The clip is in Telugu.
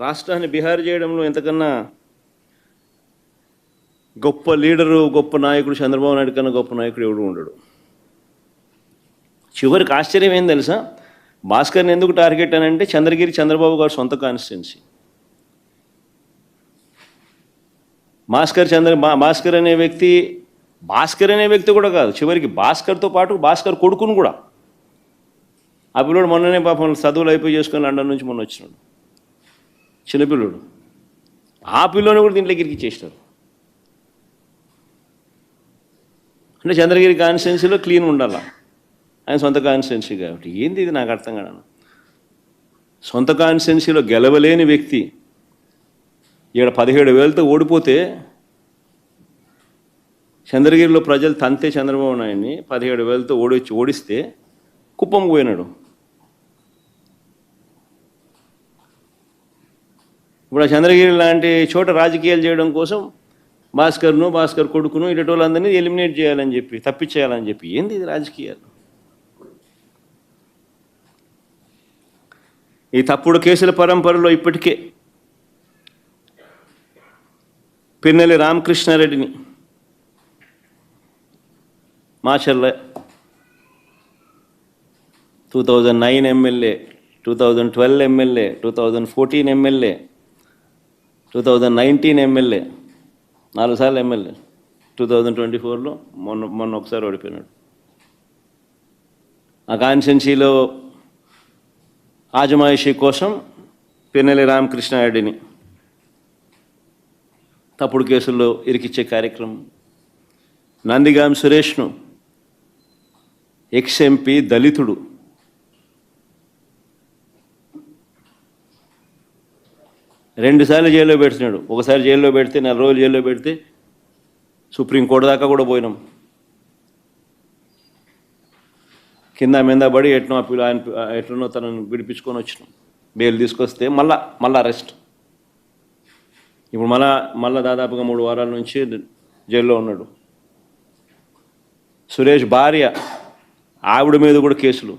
రాష్ట్రాన్ని బీహార్ చేయడంలో ఎంతకన్నా గొప్ప లీడరు గొప్ప నాయకుడు చంద్రబాబు నాయుడు కన్నా గొప్ప నాయకుడు ఎవడు ఉండడు. చివరికి ఆశ్చర్యం ఏం తెలుసా? భాస్కర్ని ఎందుకు టార్గెట్ అని అంటే చంద్రగిరి చంద్రబాబు గారు సొంత కాన్స్టిట్యున్సీ. భాస్కర్ చంద్ర భా- భాస్కర్ అనే వ్యక్తి భాస్కర్ అనే వ్యక్తి కూడా కాదు. చివరికి భాస్కర్తో పాటు భాస్కర్ కొడుకును కూడా. ఆ పిల్లడు మొన్ననే పాపం చదువులు అయిపోయి చేసుకొని లండన్ నుంచి మొన్న వచ్చినాడు. చిన్నపిల్లోడు ఆ పిల్లోని కూడా దీంట్లోకి ఇరికిచ్చేసినారు అంటే చంద్రగిరి కాన్స్టిట్యున్సీలో క్లీన్ ఉండాలా. ఆయన సొంత కాన్స్టిట్యున్సీ కాబట్టి. ఏంది ఇది? నాకు అర్థం కాదు సొంత కాన్స్టిట్యున్సీలో గెలవలేని వ్యక్తి ఇక్కడ పదిహేడు వేలతో ఓడిపోతే చంద్రగిరిలో ప్రజలు తంతే చంద్రబాబు నాయుడిని పదిహేడు వేలతో ఓడిచ్చి ఓడిస్తే కుప్పం పోయినాడు. ఇప్పుడు ఆ చంద్రగిరి లాంటి చోట రాజకీయాలు చేయడం కోసం భాస్కర్ను భాస్కర్ కొడుకును ఇటు వాళ్ళందరినీ ఎలిమినేట్ చేయాలని చెప్పి తప్పించేయాలని చెప్పి. ఏంది ఇది రాజకీయాలు? ఈ తప్పుడు కేసుల పరంపరలో ఇప్పటికే Pinnelli రామకృష్ణారెడ్డిని Macherla two thousand nine MLA two thousand twelve MLA two thousand fourteen MLA two thousand nineteen MLA నాలుగు సార్లు ఎమ్మెల్యే టూ థౌజండ్ ట్వంటీ ఫోర్లో మొన్న మొన్న ఒకసారి ఓడిపోయినాడు. ఆ కాన్స్టెన్సీలో ఆజమాయిషీ కోసం పిన్నెల్లి రామకృష్ణారెడ్డిని తప్పుడు కేసుల్లో ఇరికిచ్చే కార్యక్రమం. నందిగాం సురేష్ను ఎక్స్ ఎంపీ దళితుడు రెండుసార్లు జైల్లో పెడుతున్నాడు ఒకసారి జైల్లో పెడితే నెల రోజులు జైల్లో పెడితే సుప్రీంకోర్టు దాకా కూడా పోయినాం. కింద మీద పడి ఎట్నో ఆ పిల్ల ఆయన ఎట్లనో తనను విడిపించుకొని వచ్చినాం. బెయిల్ తీసుకొస్తే మళ్ళా మళ్ళా అరెస్ట్. ఇప్పుడు మళ్ళా మళ్ళా దాదాపుగా మూడు వారాల నుంచి జైల్లో ఉన్నాడు. సురేష్ భార్య ఆవిడ మీద కూడా కేసులు.